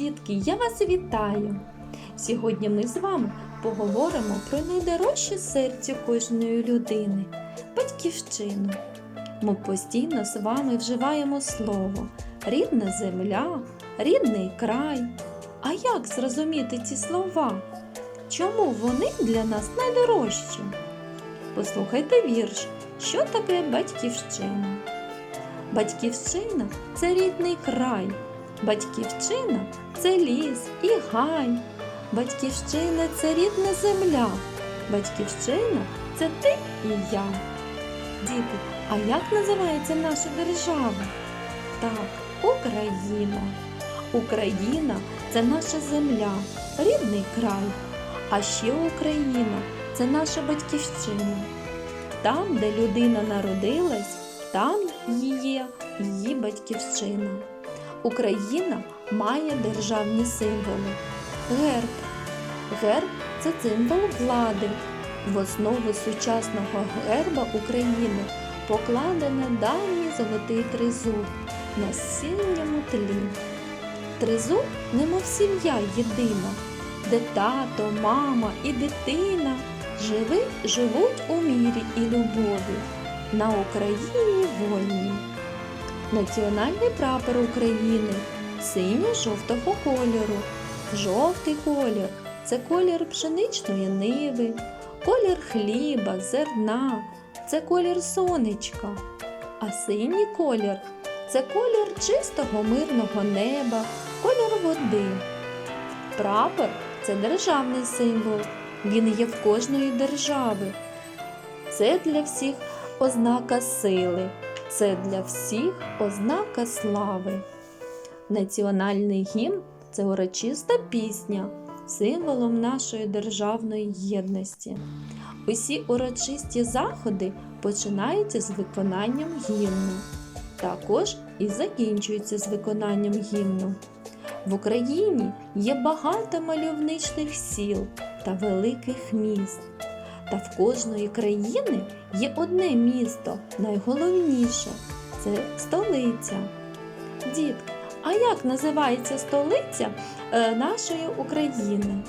дітки, я вас вітаю! Сьогодні ми з вами поговоримо про найдорожче серце кожної людини батьківщину. Ми постійно з вами вживаємо слово рідна земля, рідний край. А як зрозуміти ці слова? Чому вони для нас найдорожчі? Послухайте вірш, що таке батьківщина. Батьківщина це рідний край. Батьківщина це ліс і гай. Батьківщина це рідна земля. Батьківщина це ти і я. Діти, а як називається наша держава? Так, Україна. Україна це наша земля, рідний край. А ще Україна це наша батьківщина. Там, де людина народилась, там є її батьківщина. Україна має державні символи. Герб. Герб це символ влади. В основу сучасного герба України покладено давній золотий тризуб на синьому тлі. Тризуб немов сім'я єдина, де тато, мама і дитина живи, живуть у мірі і любові на Україні вольній. Національний прапор України синьо-жовтого кольору. Жовтий колір це колір пшеничної ниви, колір хліба, зерна, це колір сонечка. А синій колір це колір чистого мирного неба, колір води. Прапор це державний символ. Він є в кожної держави. Це для всіх ознака сили, це для всіх ознака слави. Національний гімн це урочиста пісня, символом нашої державної єдності. Усі урочисті заходи починаються з виконанням гімну, також і закінчуються з виконанням гімну. В Україні є багато мальовничних сіл та великих міст. Та в кожної країни є одне місто, найголовніше це столиця. Дітки, а як називається столиця е, нашої України?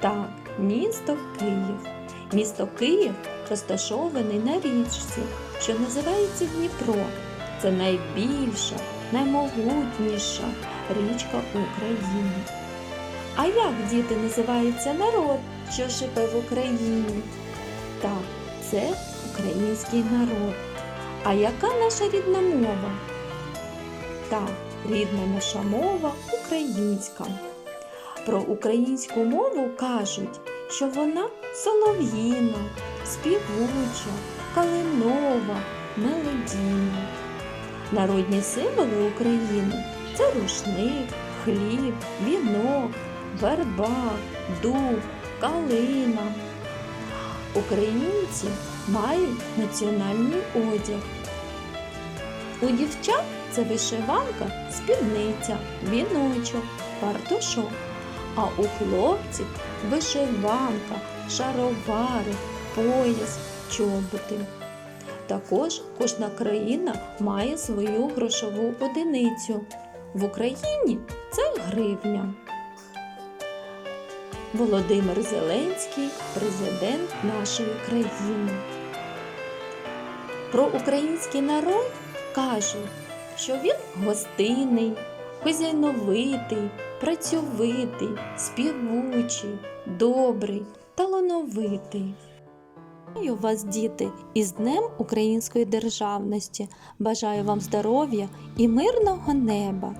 Так, місто Київ. Місто Київ розташований на річці, що називається Дніпро. Це найбільша, наймогутніша річка України. А як діти називається народ, що живе в Україні? Так, це український народ. А яка наша рідна мова? Так, рідна наша мова українська. Про українську мову кажуть, що вона солов'їна, співуча, калинова, мелодійна. Народні символи України це рушник, хліб, вінок, верба, дуб, калина. Українці мають національний одяг. У дівчат це вишиванка, спідниця, віночок, фартушок. А у хлопців вишиванка, шаровари, пояс, чоботи. Також кожна країна має свою грошову одиницю. В Україні це гривня. Володимир Зеленський президент нашої країни. Про український народ кажуть, що він гостинний, хазяйновитий, працьовитий, співучий, добрий, талановитий. Вітаю вас, діти, із Днем Української державності. Бажаю вам здоров'я і мирного неба.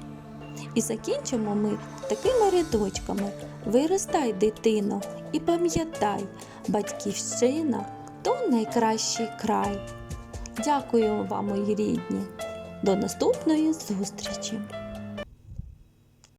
І закінчимо ми такими рядочками. Виростай, дитино, і пам'ятай, батьківщина то найкращий край. Дякую вам, мої рідні. До наступної зустрічі!